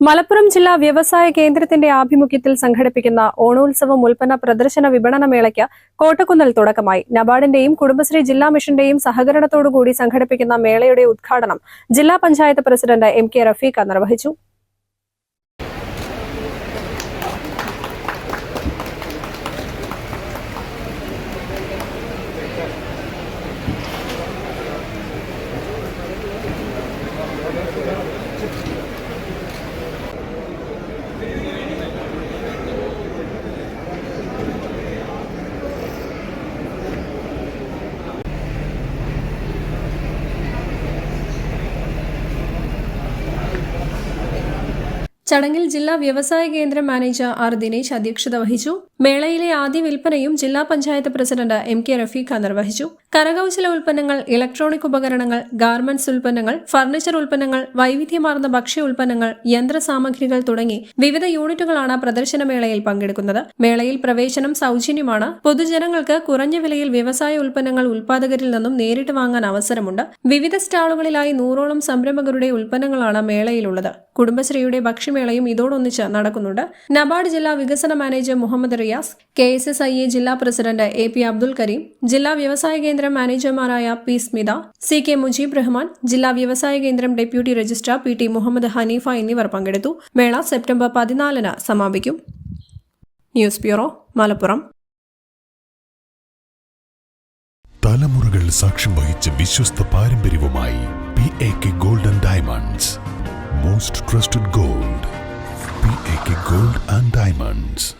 മലപ്പുറം ജില്ലാ വ്യവസായ കേന്ദ്രത്തിന്റെ ആഭിമുഖ്യത്തിൽ സംഘടിപ്പിക്കുന്ന ഓണോത്സവം ഉൽപ്പന്ന പ്രദർശന വിപണന മേളയ്ക്ക് കോട്ടക്കുന്നിൽ തുടക്കമായി. നബാർഡിന്റെയും കുടുംബശ്രീ ജില്ലാ മിഷന്റെയും സഹകരണത്തോടുകൂടി സംഘടിപ്പിക്കുന്ന മേളയുടെ ഉദ്ഘാടനം ജില്ലാ panchayat president M K Rafeeqa നിർവഹിച്ചു. ചടങ്ങിൽ ജില്ലാ വ്യവസായ കേന്ദ്ര മാനേജർ ആർ ദിനേശ് അധ്യക്ഷത വഹിച്ചു. മേളയിലെ ആദ്യ വിൽപ്പനയും ജില്ലാ panchayat president M K Rafeeqa നിർവഹിച്ചു കരകൗശല ഉൽപ്പന്നങ്ങൾ ഇലക്ട്രോണിക് ഉപകരണങ്ങൾ ഗാർമെന്റ്സ് ഉൽപ്പന്നങ്ങൾ ഫർണിച്ചർ ഉൽപ്പന്നങ്ങൾ വൈവിധ്യമാർന്ന ഭക്ഷ്യ ഉൽപ്പന്നങ്ങൾ യന്ത്രസാമഗ്രികൾ തുടങ്ങി വിവിധ യൂണിറ്റുകളാണ് പ്രദർശന മേളയിൽ പങ്കെടുക്കുന്നത്. മേളയിൽ പ്രവേശനം സൗജന്യമാണ്. പൊതുജനങ്ങൾക്ക് കുറഞ്ഞ വിലയിൽ വ്യവസായ ഉൽപ്പന്നങ്ങൾ ഉൽപ്പാദകരിൽ നിന്നും നേരിട്ട് വാങ്ങാൻ അവസരമുണ്ട്. വിവിധ സ്റ്റാളുകളിലായി നൂറോളം സംരംഭകരുടെ ഉൽപ്പന്നങ്ങളാണ് മേളയിലുള്ളത്. കുടുംബശ്രീയുടെ ഭക്ഷ്യമേളയും ഇതോടൊന്നിച്ച് നടക്കുന്നുണ്ട്. നബാർഡ് ജില്ലാ വികസന manager Muhammad Riyas K S S I A ജില്ലാ president A P Abdul Kareem ജില്ലാ വ്യവസായ കേന്ദ്രം മാനേജർമാരായ P Smitha C K Mujeeb Rahman ജില്ലാ വ്യവസായ കേന്ദ്രം deputy registrar P T Muhammad Haneefa എന്നിവർ പങ്കെടുത്തു. മേള സെപ്റ്റംബർ പതിനാലിന് സമാപിക്കും. News bureau Malappuram. തലമുറകൾ സാക്ഷ്യം വഹിച്ച വിശ്വസ്ത പാരമ്പര്യവുമായി P A K golden diamonds Crusted gold. PAK Gold and Diamonds.